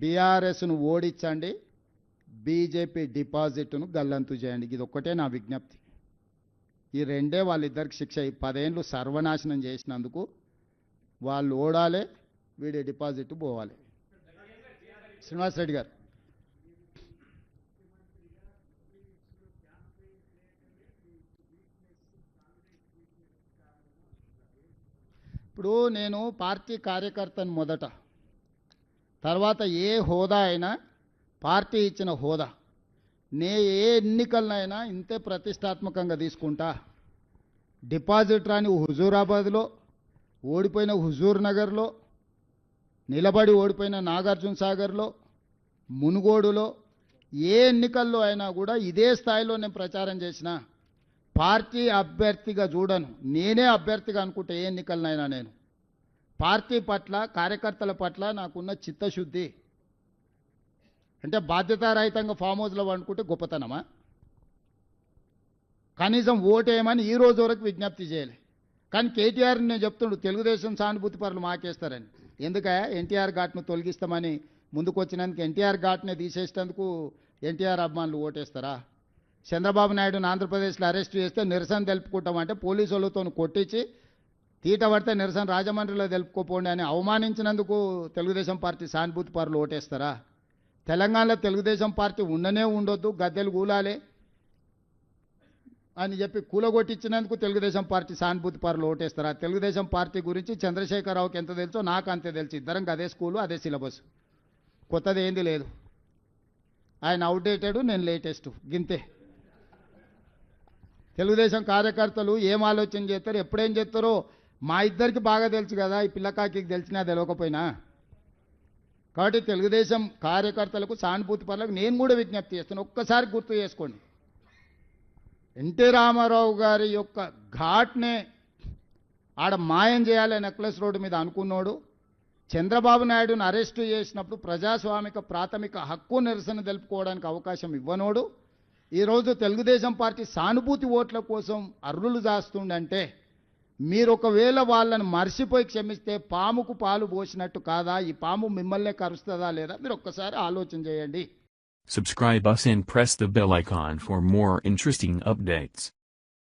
బీఆర్ఎస్ను ఓడించండి BJP డిపాజిట్ను గల్లంతు చేయండి. ఇది ఒక్కటే నా విజ్ఞప్తి. ఈ రెండే వాళ్ళిద్దరికి శిక్ష. ఈ పదేళ్ళు సర్వనాశనం చేసినందుకు వాళ్ళు ఓడాలి వీడి డిపాజిట్ పోవాలి. శ్రీనివాస్ రెడ్డి గారు. ఇప్పుడు నేను పార్టీ కార్యకర్తను మొదట తర్వాత ఏ హోదా అయినా పార్టీ ఇచ్చిన హోదా నే ఏ ఎన్నికలనైనా ఇంతే ప్రతిష్టాత్మకంగా తీసుకుంటా. డిపాజిట్ రాని హుజూరాబాద్లో ఓడిపోయిన హుజూర్ నగర్లో నిలబడి ఓడిపోయిన నాగార్జున సాగర్లో మునుగోడులో ఏ ఎన్నికల్లో అయినా కూడా ఇదే స్థాయిలో నేను ప్రచారం చేసిన పార్టీ అభ్యర్థిగా చూడను. నేనే అభ్యర్థిగా అనుకుంటే ఏ ఎన్నికలనైనా నేను. పార్టీ పట్ల కార్యకర్తల పట్ల నాకున్న చిత్తశుద్ధి. అంటే బాధ్యతారహితంగా ఫామ్ హౌస్లో వండుకుంటే గొప్పతనమా? కనీసం ఓటేయమని ఈ రోజు వరకు విజ్ఞప్తి చేయాలి. కానీ కేటీఆర్ నేను చెప్తుండు తెలుగుదేశం సానుభూతి పరులు మాకేస్తారని. ఎందుక ఎన్టీఆర్ ఘాట్ను తొలగిస్తామని ముందుకొచ్చినందుకు ఎన్టీఆర్ ఘాట్నే తీసేసేందుకు ఎన్టీఆర్ అభిమానులు ఓటేస్తారా? చంద్రబాబు నాయుడుని ఆంధ్రప్రదేశ్లో అరెస్ట్ చేస్తే నిరసన తెలుపుకుంటామంటే పోలీసు వాళ్ళతో కొట్టించి తీట పడితే నిరసన రాజమండ్రిలో తెలుపుకోపోండి అని అవమానించినందుకు తెలుగుదేశం పార్టీ సానుభూతి పరులు ఓటేస్తారా? తెలంగాణలో తెలుగుదేశం పార్టీ ఉండనే ఉండొద్దు గద్దెలు కూలాలి అని చెప్పి కూలగొట్టించినందుకు తెలుగుదేశం పార్టీ సానుభూతి పరులు ఓటేస్తారా? తెలుగుదేశం పార్టీ గురించి చంద్రశేఖరరావుకి ఎంత తెలుసో నాకు అంతే తెలుసు. ఇద్దరం అదే స్కూలు అదే సిలబస్. కొత్తది ఏంది లేదు. ఆయన అవుట్డేటెడ్ నేను లేటెస్ట్. గింతే. తెలుగుదేశం కార్యకర్తలు ఏం ఆలోచన చేస్తారు ఎప్పుడేం చేస్తారో మా ఇద్దరికి బాగా తెలుసు కదా ఈ పిల్లకాకి తెలిసినా తెలియకపోయినా. కాబట్టి తెలుగుదేశం కార్యకర్తలకు సానుభూతి పనులకు నేను కూడా విజ్ఞప్తి చేస్తాను. ఒక్కసారి గుర్తు చేసుకోండి. ఎన్టీ రామారావు గారి యొక్క ఘాట్నే ఆడ మాయం చేయాలి నెక్లెస్ రోడ్డు మీద అనుకున్నాడు చంద్రబాబు నాయుడును అరెస్టు చేసినప్పుడు ప్రజాస్వామిక ప్రాథమిక హక్కు నిరసన తెలుపుకోవడానికి అవకాశం ఇవ్వనోడు. ఈరోజు తెలుగుదేశం పార్టీ సానుభూతి ఓట్ల కోసం అర్రులు దాస్తుండంటే మీరు ఒకవేళ వాళ్ళని మర్చిపోయి క్షమిస్తే పాముకు పాలు పోసినట్టు కాదా? ఈ పాము మిమ్మల్నే కరుస్తుందా లేదా? మీరు ఒక్కసారి ఆలోచన చేయండి. Subscribe us and press the bell icon for more interesting updates.